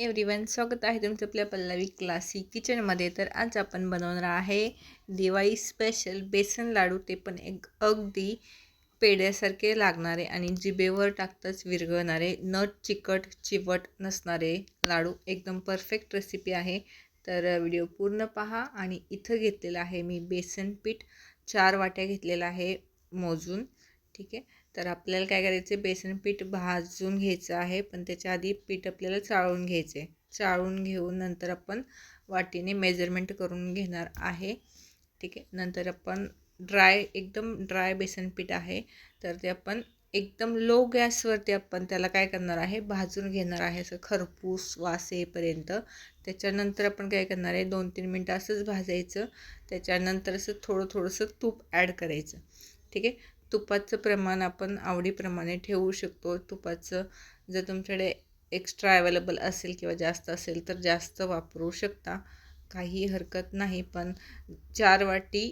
Everyone स्वागत आहे तुमचं आपल्या पल्लवी क्लासी किचनमध्ये तर आज आपण बनवणार आहे दिवाळी स्पेशल बेसन लाडू. ते पण एक अगदी पेड्यासारखे लागणारे आणि जिभेवर टाकताच विरघळणारे नट चिकट चिवट नसणारे लाडू. एकदम परफेक्ट रेसिपी आहे. तर व्हिडिओ पूर्ण पहा आणि इथं घेतलेलं आहे मी बेसन पीठ. चार वाट्या घेतलेलं आहे मोजून. ठीक आहे? तर आपल्याला काय करायचं बेसन पीठ भाजून घ्यायचं आहे. पण त्याच्या आधी पीठ आपल्याला चाळून घ्यायचे चाळून घेऊन नंतर आपण वाटीने मेजरमेंट करून घेणार आहे. ठीक आहे? नंतर आपण ड्राय एकदम ड्राय बेसन पीठ आहे. तर ते आपण एकदम लो गॅसवरती आपण त्याला काय करणार आहे? भाजून घेणार आहे असं खरपूस वास येईपर्यंत. त्याच्यानंतर आपण काय करणार आहे? दोन तीन मिनटं असंच भाजायचं. त्याच्यानंतर असं थोडं थोडंसं तूप ॲड करायचं. ठीक आहे? तुपाचं प्रमाण आपण आवडीप्रमाणे ठेवू शकतो. तुपाचं जर तुमच्याकडे एक्स्ट्रा अवेलेबल असेल किंवा जास्त असेल तर जास्त वापरू शकता. काही हरकत नाही पण चार वाटी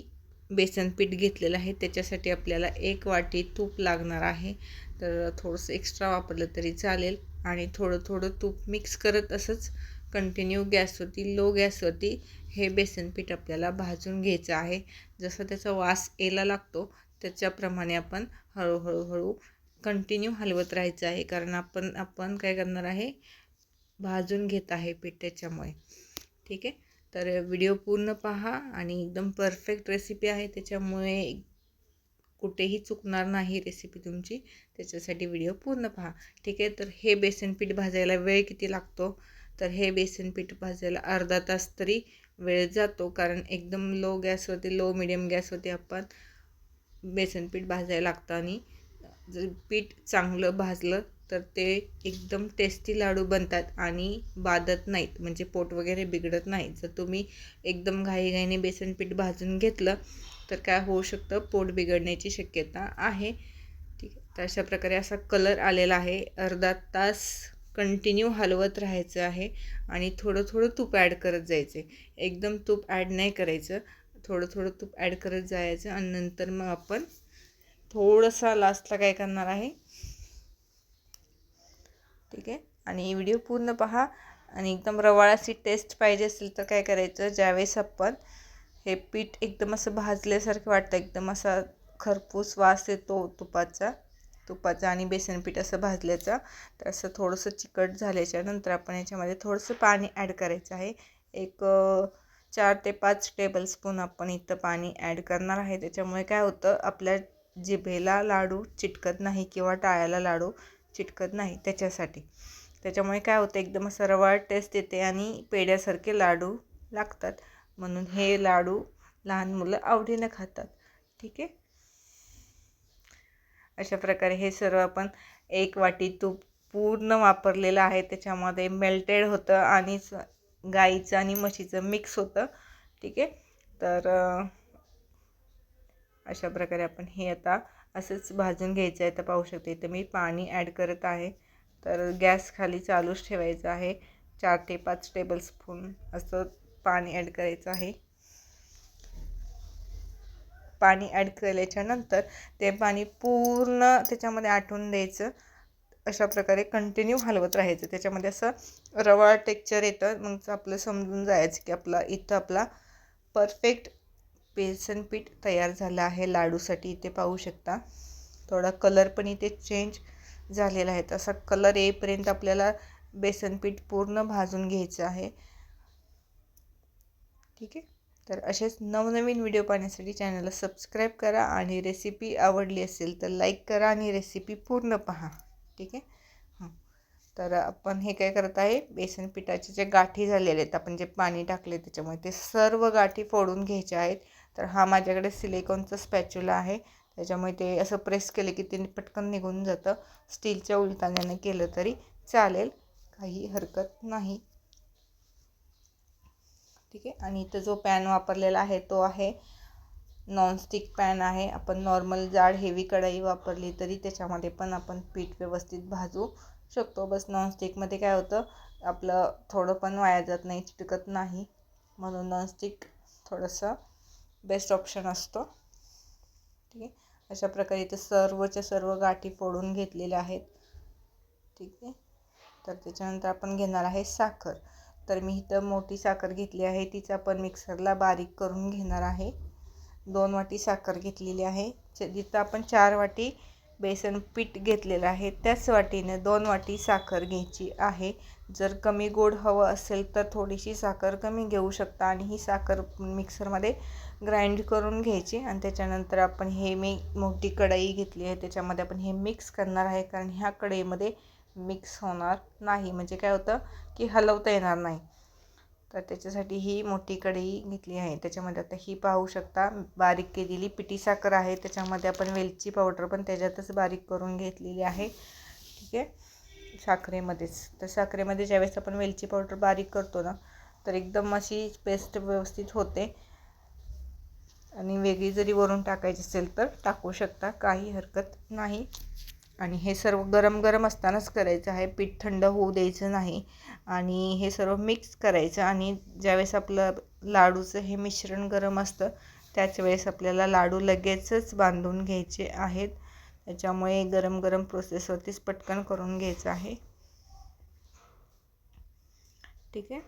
बेसन पीठ घेतलेलं आहे. त्याच्यासाठी आपल्याला एक वाटी तूप लागणार आहे. तर थोडंसं एक्स्ट्रा वापरलं तरी चालेल. आणि थोडं थोडं तूप मिक्स करत असंच कंटिन्यू गॅसवरती लो गॅसवरती हे बेसन पीठ आपल्याला भाजून घ्यायचं आहे. जसं त्याचा वास यायला लागतो त्याच्याप्रमाणे आपण हळूहळू हळू कंटिन्यू हलवत राहायचं आहे. कारण आपण आपण काय करणार आहे? भाजून घेत आहे पीठ त्याच्यामुळे. ठीक आहे? तर व्हिडिओ पूर्ण पहा आणि एकदम परफेक्ट रेसिपी आहे. त्याच्यामुळे कुठेही चुकणार नाही रेसिपी तुमची. त्याच्यासाठी व्हिडिओ पूर्ण पहा. ठीक आहे? तर हे बेसन पीठ भाजायला वेळ किती लागतो? तर हे बेसन पीठ भाजायला अर्धा तास तरी वेळ जातो. कारण एकदम लो गॅसवरती लो मिडियम गॅसवरती आपण बेसनपीठ भाजायला लागतं आणि जर पीठ चांगलं भाजलं तर ते एकदम टेस्टी लाडू बनतात आणि बाधत नाहीत म्हणजे पोट वगैरे बिघडत नाही. जर तुम्ही एकदम घाईघाईने बेसन पीठ भाजून घेतलं तर काय होऊ शकतं? पोट बिघडण्याची शक्यता आहे. ठीक आहे. तर अशा प्रकारे असा कलर आलेला आहे. अर्धा तास कंटिन्यू हलवत राहायचं आहे आणि थोडं थोडं तूप ॲड करत जायचे एकदम तूप ॲड नाही करायचं. थोडं थोडं तूप ॲड करत जायचं आणि नंतर मग आपण थोडंसा लास्टला काय करणार आहे? ठीक आहे? आणि व्हिडिओ पूर्ण पहा. आणि एकदम रवाळाची टेस्ट पाहिजे असेल तर काय करायचं? ज्यावेळेस आपण हे पीठ एकदम असं भाजल्यासारखं वाटतं. एकदम असा खरपूस वास येतो तुपाचा तुपाचा आणि बेसन पीठ असं भाजल्याचा. तर असं थोडंसं चिकट झाल्याच्यानंतर आपण याच्यामध्ये थोडंसं पाणी ॲड करायचं आहे. एक चार ते पाच टेबलस्पून आपण इथं पाणी ॲड करणार आहे. त्याच्यामुळे काय होतं आपल्या जिभेला लाडू चिटकत नाही किंवा टाळ्याला लाडू चिटकत नाही त्याच्यासाठी. त्याच्यामुळे काय होतं एकदम असं रवाळ टेस्ट येते आणि पेड्यासारखे लाडू लागतात. म्हणून हे लाडू लहान मुलं आवडीनं खातात. ठीक आहे? अशा प्रकारे हे सर्व आपण एक वाटी तूप पूर्ण वापरलेलं आहे. त्याच्यामध्ये मेल्टेड होतं आणि गाईचं आणि म्हशीचं मिक्स होतं. ठीक? आहे तर अशा प्रकारे आपण हे आता असंच भाजून घ्यायचं आहे. तर पाहू शकते तर मी पाणी ॲड करत आहे. तर गॅस खाली चालूच ठेवायचं आहे. चार ते पाच टेबलस्पून असं पाणी ॲड करायचं आहे. पाणी ॲड केल्याच्यानंतर ते पाणी पूर्ण त्याच्यामध्ये आठवून द्यायचं. अशा प्रकारे कंटिन्यू हलवत राहायचं. त्याच्यामध्ये असं रवाळ टेक्चर येतं मग आपलं समजून जायचं की आपला इथं आपला परफेक्ट बेसन पीठ तयार झालं आहे. लाडूसाठी इथे पाहू शकता. थोडा कलर पण इथे चेंज झालेला आहे. तसा कलर येईपर्यंत आपल्याला बेसन पीठ पूर्ण भाजून घ्यायचं आहे. ठीक आहे? तर असेच नवनवीन व्हिडिओ पाहण्यासाठी चॅनलला सबस्क्राईब करा आणि रेसिपी आवडली असेल तर लाईक करा आणि रेसिपी पूर्ण पहा. ठीक आहे? हां. तर आपण हे काय करत आहे? बेसन पिठाचे जे गाठी झालेले आहेत आपण जे पाणी टाकले त्याच्यामुळे ते सर्व गाठी फोडून घ्यायचे आहेत. तर हा माझ्याकडे सिलिकॉनचा स्पॅच्युला आहे. त्याच्यामुळे ते असं प्रेस केलं की ते पटकन निघून जातं. स्टीलच्या उलटाण्याने केलं तरी चालेल. काही हरकत नाही. ठीक आहे? आणि इथं जो पॅन वापरलेला आहे तो आहे नॉनस्टिक पॅन आहे. आपण नॉर्मल जाड हेवी कढाई वापरली तरी त्याच्यामध्ये पण आपण पीठ व्यवस्थित भाजू शकतो. बस नॉनस्टिकमध्ये काय होतं आपलं थोडं पण वाया जात नाही चिटकत नाही. म्हणून नॉनस्टिक थोडंसं बेस्ट ऑप्शन असतो. ठीक आहे? अशा प्रकारे इथे सर्वच्या सर्व गाठी फोडून घेतलेल्या आहेत. ठीक आहे? तर त्याच्यानंतर आपण घेणार आहे साखर. तर मी इथं मोठी साखर घेतली आहे. तिचं आपण मिक्सरला बारीक करून घेणार आहे. दोन वाटी साखर घेतलेली आहे. जिथं आपण चार वाटी बेसन पीठ घेतलेलं आहे त्याच वाटीने दोन वाटी साखर घ्यायची आहे. जर कमी गोड हवं असेल तर थोडीशी साखर कमी घेऊ शकता आणि ही साखर मिक्सरमध्ये ग्राइंड करून घ्यायची आणि त्याच्यानंतर आपण हे मी मोठी कढई घेतली आहे त्याच्यामध्ये आपण हे मिक्स करणार आहे कारण ह्या कढईमध्ये मिक्स होणार नाही. म्हणजे काय होतं की हलवता येणार नाही. तर त्याच्यासाठी ही मोठी कढई घेतली आहे. त्याच्यामध्ये आता ही पाहू शकता बारीक केलेली पिठी साखर आहे. त्याच्यामध्ये आपण वेलची पावडर पण त्याच्यातच बारीक करून घेतलेली आहे. ठीक आहे? साखरेमध्येच. तर साखरेमध्ये ज्यावेळेस आपण वेलची पावडर बारीक करतो ना तर एकदम अशी पेस्ट व्यवस्थित होते. आणि वेगळी जरी वरून टाकायची असेल तर टाकू शकता. काही हरकत नाही. आणि हे सर्व गरम गरम असतानाच करायचं आहे. पीठ थंड होऊ द्यायचं नाही. आणि हे सर्व मिक्स करायचं आणि ज्यावेळेस आपलं लाडूचं हे मिश्रण गरम असतं त्याच वेळेस आपल्याला लाडू लगेचच बांधून घ्यायचे आहेत. त्याच्यामुळे गरम गरम प्रोसेसवरतीच पटकन करून घ्यायचं आहे. ठीक आहे?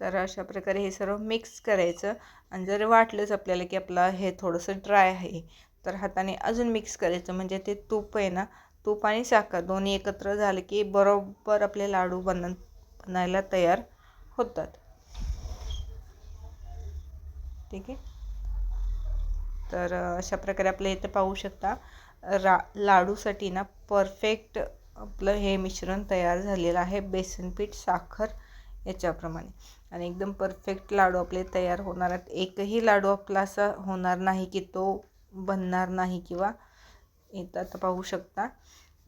तर अशा प्रकारे हे सर्व मिक्स करायचं. आणि जर वाटलंच आपल्याला की आपलं हे थोडंसं ड्राय आहे तर हाताने अजून मिक्स करायचं. म्हणजे ते तूप आहे ना तूप आणि साखर दोन्ही एकत्र झाले की बरोबर आपले लाडू बन बनायला तयार होतात. ठीक आहे? तर अशा प्रकारे आपल्या इथे पाहू शकता. रा लाडूसाठी ना परफेक्ट आपलं हे मिश्रण तयार झालेलं आहे. बेसन पीठ साखर याच्याप्रमाणे. आणि एकदम परफेक्ट लाडू आपले तयार होणार आहेत. एकही लाडू आपला असा होणार नाही की तो बनणार नाही किंवा इथं आता पाहू शकता.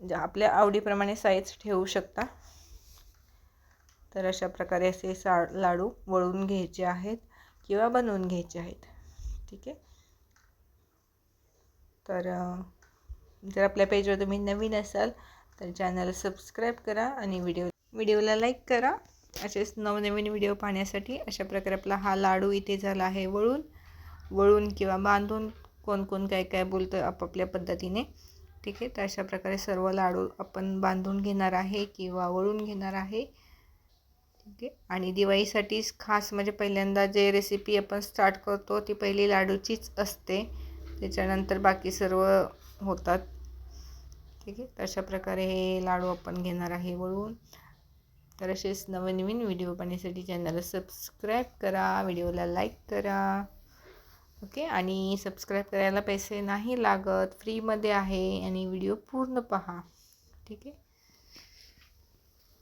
म्हणजे आपल्या आवडीप्रमाणे साईज ठेवू शकता. तर अशा प्रकारे असे सा लाडू वळून घ्यायचे आहेत किंवा बनवून घ्यायचे आहेत. ठीक आहे? तर जर आपल्या पेजवर तुम्ही नवीन असाल तर चॅनल सबस्क्राईब करा आणि व्हिडिओ व्हिडिओला लाईक करा. असेच नवनवीन व्हिडिओ पाहण्यासाठी अशा प्रकारे आपला हा लाडू इथे झाला आहे वळून. वळून किंवा बांधून कोण कोण काय काय बोलतं आपापल्या पद्धतीने. ठीक आहे तर अशा प्रकारे सर्व लाडू आपण बांधून घेणार आहे किंवा वळून घेणार आहे. ठीक आहे आणि दिवाळीसाठीच खास म्हणजे पहिल्यांदा जे रेसिपी आपण स्टार्ट करतो ती पहिली लाडूचीच असते. त्याच्यानंतर बाकी सर्व होतात. ठीक आहे तर अशा प्रकारे हे लाडू आपण घेणार आहे वळून. तर असेच नवनवीन व्हिडिओ पाहण्यासाठी चॅनलला सबस्क्राईब करा व्हिडिओला लाईक करा. ओके? आणि सबस्क्राईब करायला पैसे नाही लागत. फ्रीमध्ये आहे आणि व्हिडिओ पूर्ण पहा. ठीक आहे?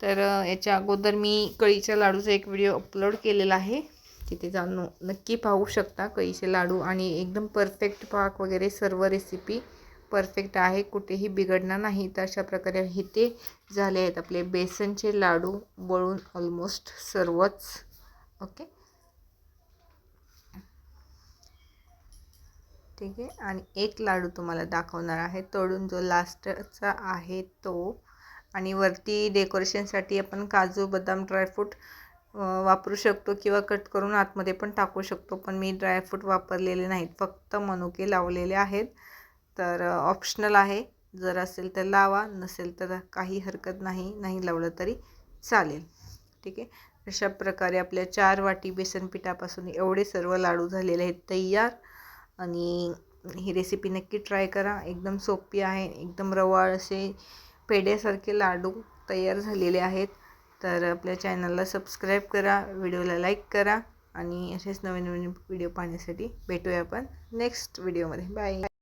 तर याच्या अगोदर मी कळीच्या लाडूचा एक व्हिडिओ अपलोड केलेला आहे. तिथे जाऊन नक्की पाहू शकता कळीचे लाडू. आणि एकदम परफेक्ट पाक वगैरे सर्व रेसिपी परफेक्ट आहे. कुठेही बिघडणार नाही. तर अशा प्रकारे हिते झाले आहेत आपले बेसनचे लाडू. वळून ऑलमोस्ट सर्वच. ओके? ठीक आहे आणि एक लाडू तुम्हाला दाखवणार आहे. तोडून जो लास्टचा आहे तो. आणि वरती डेकोरेशनसाठी आपण काजू बदाम ड्रायफ्रूट वापरू शकतो किंवा कट करून आतमध्ये पण टाकू शकतो. पण मी ड्रायफ्रूट वापरलेले नाहीत. फक्त मनुके लावलेले आहेत. तर ऑप्शनल आहे. जर असेल तर लावा. नसेल तर काही हरकत नाही. नाही लावलं तरी चालेल. ठीक आहे? अशा प्रकारे आपल्या चार वाटी बेसन पिठापासून एवढे सर्व लाडू झालेले आहेत. तयार? आणि ही रेसिपी नक्की ट्राय करा. एकदम सोपी आहे. एकदम रवाळ असे पेढ्यासारखे लाडू तयार झालेले आहेत. तर आपल्या चॅनलला सबस्क्राईब करा. व्हिडिओला लाईक करा. आणि असेच नवीन नवीन व्हिडिओ पाहण्यासाठी भेटूया आपण नेक्स्ट व्हिडिओमध्ये बाय